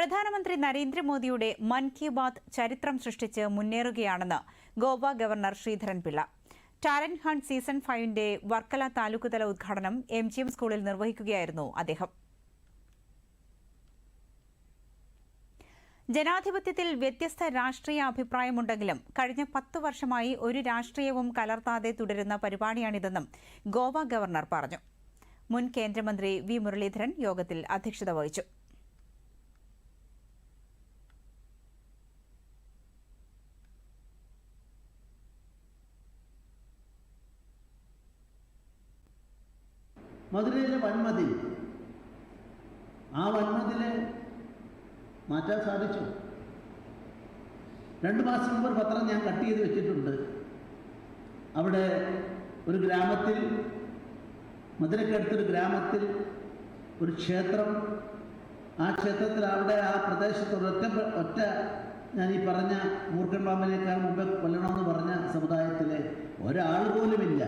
പ്രധാനമന്ത്രി നരേന്ദ്രമോദിയുടെ മൻ കി ബാത് ചരിത്രം സൃഷ്ടിച്ച് മുന്നേറുകയാണെന്ന് Goa governor Sreedharan Pillai. Talent hunt season ഫൈവിന്റെ Varkala താലൂക്കുതല ഉദ്ഘാടനം എം ജി എം സ്കൂളിൽ നിർവഹിക്കുകയായിരുന്നു അദ്ദേഹം. ജനാധിപത്യത്തിൽ വ്യത്യസ്ത രാഷ്ട്രീയ അഭിപ്രായമുണ്ടെങ്കിലും കഴിഞ്ഞ പത്ത് വർഷമായി ഒരു രാഷ്ട്രീയവും കലർത്താതെ തുടരുന്ന പരിപാടിയാണിതെന്നും ഗോവ ഗവർണർ പറഞ്ഞു. മുൻ കേന്ദ്രമന്ത്രി വി മുരളീധരൻ യോഗത്തിൽ അധ്യക്ഷത വഹിച്ചു. മധുരയിലെ വൻമതി ആ വൻമതിലെ മാറ്റാൻ സാധിച്ചു. രണ്ട് മാസം മുമ്പ് പത്രം ഞാൻ കട്ട് ചെയ്ത് വെച്ചിട്ടുണ്ട്. അവിടെ ഒരു ഗ്രാമത്തിൽ മധുരക്കടുത്തൊരു ഗ്രാമത്തിൽ ഒരു ക്ഷേത്രം. ആ ക്ഷേത്രത്തിൽ അവിടെ ആ പ്രദേശത്ത് ഒറ്റ ഒറ്റ ഞാൻ ഈ പറഞ്ഞ മൂർഖൻ പാമ്പിനേക്കാൾ മുമ്പ് കൊല്ലണമെന്ന് പറഞ്ഞ സമുദായത്തിലെ ഒരാൾ പോലുമില്ല.